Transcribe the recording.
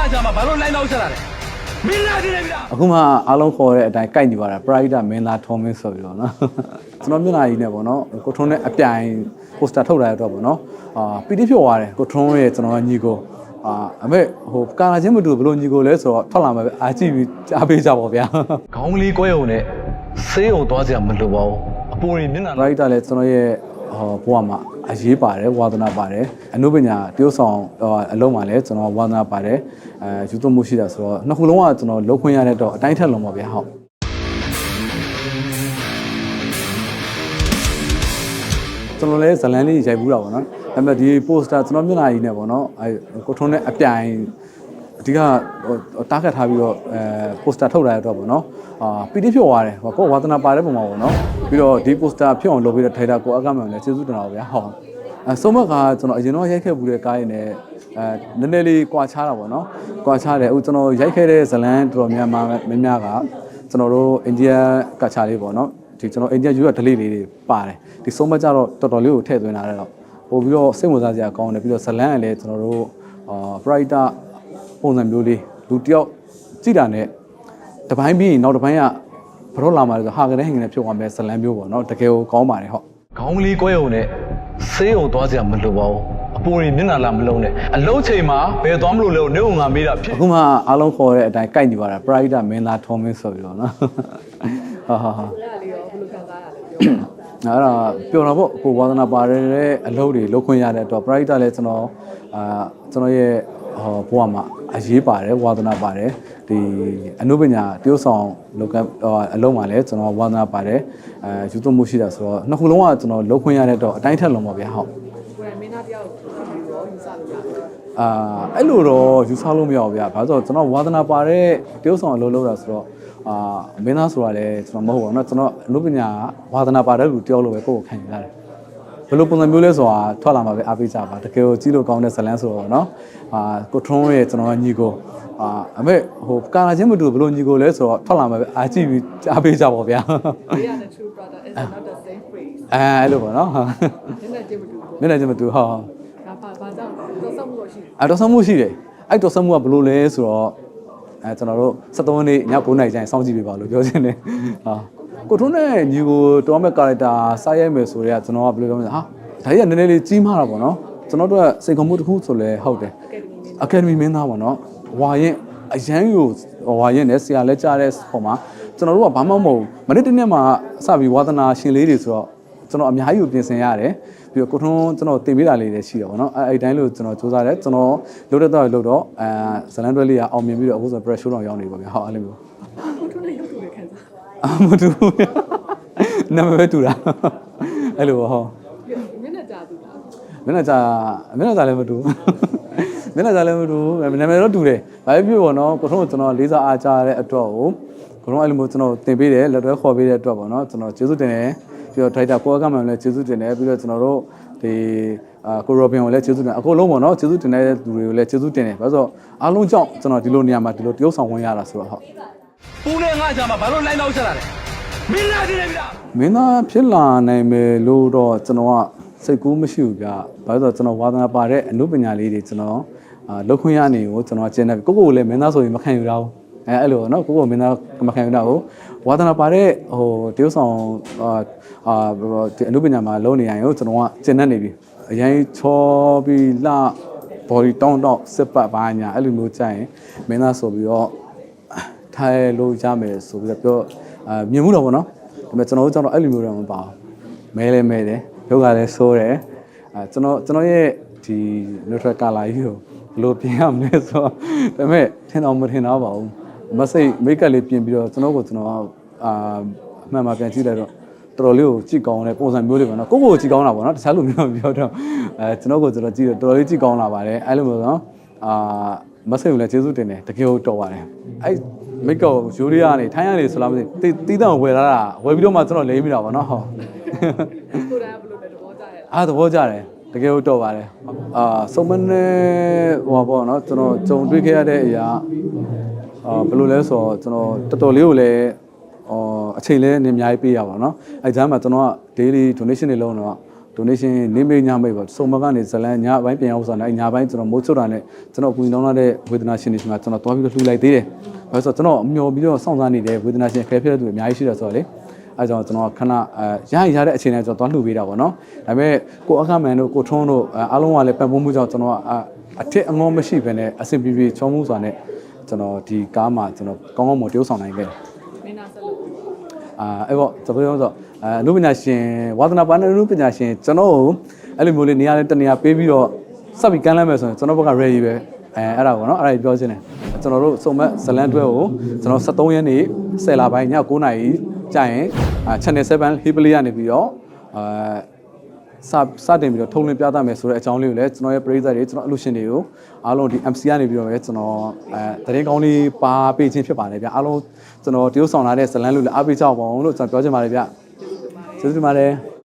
ငါကြာမှာဘာလို့လိုင်းတော့ချက်လာလဲမင်းလာတယ်ဗျာအခုမှအားလုံးခေါ်တဲ့အတိုင်းကြိုက်နေပါတာ Pride မင်းသားထုံးမင်းဆိုပြီးတော့နော်ကျွန်တော်မျက်နှာကြီးနဲ့ပေါ့နော်ကိုထုံးနဲ့အပြိုင်ပိုစတာထုတ်လာတဲ့အတွက်ပေါ့နော်အာပီတိဖြစ်သွားတယ်ကိုထုံးရဲ့ကျွန်တော်ကညီကိုအာအမေဟိုကာလာချင်းမတူဘလို့ညီကိုလဲဆိုတော့ထွက်လာမှာပဲအားကြည့်ပြီးအားပေးကြပါဗျာခေါင်းလေးကွဲုံနဲ့ဆေးုံသွားကြမလိုပါဘူးအပူရင်မျက်နှာ Pride လည်းကျွန်တော်ရဲ့ ဟောဘဝမှာအရေးပါတယ်ဝါသနာပါတယ်အနုပညာတရုပ်ဆောင်ဟိုအလုံးမှာလည်းကျွန်တော်ဝါသနာပါတယ်အဲယူသွမှုရှိတာဆိုတော့နှစ်ခုလုံးကကျွန်တော်လုံးခွင့်ရတဲ့တော့အတိုင်းထက်လုံးပါဗျာဟုတ်ကျွန်တော်လည်းဇလန်းလေးရိုက်ဘူးတာပေါ့နော်ဒါပေမဲ့ဒီ poster ကျွန်တော်မျက်နှာကြီးနဲ့ပေါ့နော်အဲကိုထုံးနဲ့အပြိုင် အဓိကတားခတ်ထားပြီးတော့အဲ poster ထုတ်လာတဲ့အတွက်ပေါ့နော်အာပီတိဖြစ်သွားတယ်ဟောကိုဝါသနာပါတဲ့ပုံမှာပေါ့နော်ပြီးတော့ဒီ poster ဖြစ်အောင်လုပ်ပြီးတော့ထိုက်တာကိုအကမှန်လည်းကျေးဇူးတင်ပါဗျာဟောအဲဆုံးမကကျွန်တော်အရင်တော့ရိုက်ခဲ့ဘူးတဲ့ကားရင်းနဲ့အဲနည်းနည်းလေးကွာခြားတာပေါ့နော်ကွာခြားတယ်အခုကျွန်တော်ရိုက်ခဲ့တဲ့ဇလန်းတော်တော်များများများများကကျွန်တော်တို့အိန္ဒိယကချာလေးပေါ့နော်ဒီကျွန်တော်အိန္ဒိယယူရဒလေးလေးတွေပါတယ်ဒီဆုံးမကြတော့တော်တော်လေးကိုထည့်သွင်းလာတဲ့တော့ပို့ပြီးတော့စိတ်ဝင်စားစရာကောင်းတယ်ပြီးတော့ဇလန်းကလည်းကျွန်တော်တို့အာ brighter ပုံစံမျိုးလေးလူတယောက်ကြည့်တာနဲ့တစ်ပိုင်းပြီးရင်နောက်တစ်ပိုင်းကဘရော့လာမှာလဲဆိုဟာကလေးဟင်ကနေဖြုတ်သွားမယ်ဇလန်းမျိုးပေါ့နော်တကယ်ကိုကောင်းပါတယ်ဟုတ်ခေါင်းလေးကွဲုံနဲ့ဆေးုံသွားကြမလိုပါဘူးအပူရင်မျက်နှာလာမလုံးနဲ့အလုံးချိန်မှာဘယ်သွားမလို့လဲနေုံငါမေးတာဖြစ်အခုမှအားလုံးခေါ်တဲ့အတိုင်းကြိုက်နေပါတာ brighter မင်းသားထုံးမင်းဆိုပြီးတော့နော်ဟာဟာဟာအဲ့ဒါလေးရောဘယ်လိုခံစားရလဲပြောပါအဲ့ဒါပျော်တာပေါ့ကိုဝါသနာပါတဲ့အလုပ်တွေလုပ်ခွင့်ရတဲ့အတွက် pride လည်းကျွန်တော်အာကျွန်တော်ရဲ့ ဟောဘဝမှာအရေးပါတယ်ဝါသနာပါတယ်ဒီအနုပညာတရုပ်ဆောင်လုပ်ကအလုံးမှာလည်းကျွန်တော်ဝါသနာပါတယ်အဲယူသွမှုရှိတာဆိုတော့နှစ်ခုလုံးကကျွန်တော်လုပ်ခွင့်ရတဲ့အတွက်အတိုင်းထက်လုံးပါဗျာဟုတ် ကိုယ်ကမင်းသားတယောက်ကိုရောယူဆလို့ရတယ် အာအဲ့လိုတော့ယူဆလို့မရဘူးဗျာဘာလို့ဆိုတော့ကျွန်တော်ဝါသနာပါတဲ့တရုပ်ဆောင်အလုပ်လုပ်တာဆိုတော့အာမင်းသားဆိုတာလည်းကျွန်တော်မဟုတ်ပါဘူးเนาะကျွန်တော်အနုပညာဝါသနာပါတဲ့လူတယောက်လိုပဲကိုယ့်ကိုခံယူရတယ် ဘယ်လိုပုံစံမျိုးလဲဆိုတာထွက်လာမှာပဲအားပေးကြပါတကယ်ကိုကြည့်လို့ကောင်းတဲ့ဇလန်းဆိုတော့เนาะအာကိုထွန်းရဲ့ကျွန်တော်ညီကိုအာအမေဟိုကာလာချင်းမတူဘယ်လိုညီကိုလဲဆိုတော့ထွက်လာမှာပဲအားကြည့်ပြီးအားပေးကြပါဗျာ They are the true brother is not the same face အဲအဲ့လိုပေါ့နော်ဟာ နည်းနည်းကြည့်မတူဘူး မျက်နှာချင်းမတူဟာ ဒါပါဘာကြောင့်တော့ဆောက်မှုတော့ရှိတယ် အဲ့တော်ဆမှုရှိတယ်အဲ့တော်ဆမှုကဘယ်လိုလဲဆိုတော့အဲကျွန်တော်တို့73ရက်နေ့ည9:00နာရီကျရင်စောင့်ကြည့်ပေးပါလို့ပြောချင်တယ်ဟာ ကိုထွန်းနဲ့ညီကိုတော်မဲ့ကာရက်တာစားရိုက်မယ်ဆိုတော့ကျွန်တော်ကဘယ်လိုပြောမလဲဟာဒါကြီးကနည်းနည်းလေးကြီးမားတာပေါ့နော်ကျွန်တော်တို့ကစိတ်ကမှုတစ်ခုဆိုလဲဟုတ်တယ်အကယ်ဒမီမင်းသားပေါ့နော်ဝါရင်အရန်ကိုဝါရင်နဲ့ဆရာလက်ကြတဲ့ပုံမှာကျွန်တော်တို့ကဘာမှမဟုတ်ဘူးမနေ့တနေ့မှာစပြီးဝါသနာရှင်လေးတွေဆိုတော့ကျွန်တော်အများကြီးကိုပြင်ဆင်ရတယ်ပြီးတော့ကိုထွန်းကျွန်တော်တင်ပေးတာလေးတွေရှိတယ်ပေါ့နော်အဲအဲ့တိုင်းလို့ကျွန်တော်စူးစမ်းတယ်ကျွန်တော်လုပ်တဲ့တော့လုပ်တော့အဲဇလန်တွဲလေးကအောင်မြင်ပြီးတော့အခုဆို pressure တော့ရောက်နေပါဗျာဟုတ်အဲ့လိုမျိုး ကိုထုံးနဲ့ရုပ်ထုတွေခံစား အာမတူဘူးနာမည်ပဲတူတာအဲ့လိုပေါ့ဟောမျက်နှာကြာသူလားမျက်နှာကြာမျက်နှာကြာလည်းမတူမျက်နှာကြာလည်းမတူနာမည်တော့တူတယ်ဘာဖြစ်ဖြစ်ပေါ့နော်ကိုထုံးကကျွန်တော်လေးစားအားကြတဲ့အတွက်ကိုကိုထုံးအဲ့လိုမျိုးကျွန်တော်တင်ပေးတယ်လက်တွဲခေါ်ပေးတဲ့အတွက်ပေါ့နော်ကျွန်တော်ကျေးဇူးတင်တယ်ပြီးတော့ဒရိုက်တာကိုကမှလည်းကျေးဇူးတင်တယ်ပြီးတော့ကျွန်တော်တို့ဒီအာကိုရိုဘင်ကိုလည်းကျေးဇူးတင်အကုန်လုံးပေါ့နော်ကျေးဇူးတင်တဲ့လူတွေကိုလည်းကျေးဇူးတင်တယ်ဘာလို့ဆိုတော့အားလုံးကြောင့်ကျွန်တော်ဒီလိုနေရာမှာဒီလိုတရုပ်ဆောင်ဝင်ရတာဆိုတော့ဟုတ် ပူနဲ့ငါကြာမှာဘာလို့လိုင်းတော့ချက်လာလဲမင်းလာတယ်ဗျာမင်းသားဖြစ်လာနိုင်မယ်လို့တော့ကျွန်တော်ကစိတ်ကူးမရှိဘူးဗျာ။ဘာလို့လဲဆိုတော့ကျွန်တော်ဝါသနာပါတဲ့အမှုပညာလေးတွေကျွန်တော်အာလောက်ခွင့်ရနေကိုကျွန်တော်ကျင်းနေပြီကိုကိုကိုလည်းမင်းသားဆိုရင်မခံယူတော့ဘူး။အဲအဲ့လိုနော်ကိုကိုမင်းသားမခံယူတော့ဘူး။ဝါသနာပါတဲ့ဟိုတရုပ်ဆောင်အာအာဒီအမှုပညာမှာလုံးနေရရင်ကိုကျွန်တော်ကကျင်းနေနေပြီ။အရင်ချောပြီးလှ body တောင်းတော့စစ်ပတ်ပါညာအဲ့လိုမျိုးကြရင်မင်းသားဆိုပြီးတော့ ထိုင်လို့ရမယ်ဆိုပြီးတော့ပြောအာမြင်မှုတော့ဗောနော်ဒါပေမဲ့ကျွန်တော်တို့ကျွန်တော်အဲ့လိုမျိုးတော့မပါဘူးမဲလဲမဲတယ်ယောဂလည်းဆိုးတယ်အာကျွန်တော်ကျွန်တော်ရဲ့ဒီ neutral color ကြီးကိုဘယ်လိုပြင်ရမလဲဆိုတော့ဒါပေမဲ့ထင်တော့မထင်တော့ပါဘူးမစိတ်မိတ်ကပ်လေးပြင်ပြီးတော့ကျွန်တော်ကိုကျွန်တော်အာအမှန်မှပြန်ကြည့်လိုက်တော့တော်တော်လေးကိုကြည့်ကောင်းတဲ့ပုံစံမျိုးလေးပေါ့နော်ကိုကိုကိုကြည့်ကောင်းတာပေါ့နော်တခြားလူမျိုးမပြောတော့အဲကျွန်တော်ကိုကျွန်တော်ကြည့်တော့တော်တော်လေးကြည့်ကောင်းလာပါတယ်အဲ့လိုမျိုးနော်အာ မစိတ်ကိုလည်းကျေးဇူးတင်တယ်တကယ်ကိုတော်ပါတယ်အဲ့မိတ်ကောယူရီးယားကနေထိုင်းရနေဆိုလားမသိတီတီးတန့်ဝယ်လာတာဝယ်ပြီးတော့မှကျွန်တော်လိမ့်မိတာပါနော်ဟောကိုယ်တိုင်ကဘယ်လိုလဲသဘောကျရဲ့လားအားသဘောကျတယ်တကယ်ကိုတော်ပါတယ်အာစုံမနဲ့ဟိုပါပေါ့နော်ကျွန်တော်ကြုံတွေ့ခဲ့ရတဲ့အရာအာဘယ်လိုလဲဆိုတော့ကျွန်တော်တော်တော်လေးကိုလည်းအော်အချိန်လဲနေအများကြီးပေးရပါတော့နော်အဲကြားမှာကျွန်တော်က daily donation တွေလုံးတော့ donation နေမေးညမေးပေါ့စုံမကနေဇလန်ညပိုင်းပြန်ရောက်ဆိုတာနဲ့ညပိုင်းကျွန်တော်မိုးချွတ်တာနဲ့ကျွန်တော်အကူကြီးတောင်းလာတဲ့ဝေဒနာရှင်တွေရှိမှကျွန်တော်တွားပြီးတော့လှူလိုက်သေးတယ်။ဘာလို့ဆိုတော့ကျွန်တော်အမျော်ပြီးတော့စောင့်စားနေတဲ့ဝေဒနာရှင်ခဲဖြစ်တဲ့သူတွေအများကြီးရှိတယ်ဆိုတော့လေအဲကြောင့်ကျွန်တော်ခဏအဲရရင်ရတဲ့အချိန်တိုင်းကျွန်တော်တွားလှူပေးတာပေါ့နော်။ဒါပေမဲ့ကိုအခမန်တို့ကိုထွန်းတို့အားလုံးကလည်းပံ့ပိုးမှုကြောင့်ကျွန်တော်အထစ်အငေါမရှိဘဲနဲ့အဆင်ပြေပြေချောမှုစွာနဲ့ကျွန်တော်ဒီကားမှာကျွန်တော်ကောင်းကောင်းမတိုးဆောင်နိုင်ခဲ့တယ်မင်းသားဆက်လို့ အာအဲ့ပေါ့သဘောပြောဆိုအဲအနုပညာရှင်ဝါသနာပါနဲ့အနုပညာရှင်ကျွန်တော်ကိုအဲ့လိုမျိုးလေးနေရာလေးတနေရာပေးပြီးတော့စပ်ပြီးကမ်းလှမ်းမယ်ဆိုရင်ကျွန်တော်ဘက်က ready ပဲအဲအဲ့ဒါပေါ့နော်အဲ့ဒါပြောချင်တယ်ကျွန်တော်တို့စုံမက်ဇလန်တွဲကိုကျွန်တော်73ရက်နေ့10လပိုင်းည9:00နာရီကြာရင်အာ channel 7 Hippoly ကနေပြီးတော့အာ စစတင်ပြီးတော့ထုံးလင်းပြသမယ်ဆိုတဲ့အကြောင်းလေးကိုလည်းကျွန်တော်ရဲ့ပရိသတ်တွေကျွန်တော်အလူရှင်တွေကိုအားလုံးဒီ MC ကနေပြီးတော့ပဲကျွန်တော်အဲတရင်ကောင်းလေးပါပေးခြင်းဖြစ်ပါတယ်ဗျအားလုံးကျွန်တော်တရုတ်ဆောင်လာတဲ့ဇလန်လူလည်းအားပေးကြပါအောင်လို့ကျွန်တော်ပြောချင်ပါတယ်ဗျကျေးဇူးတင်ပါတယ်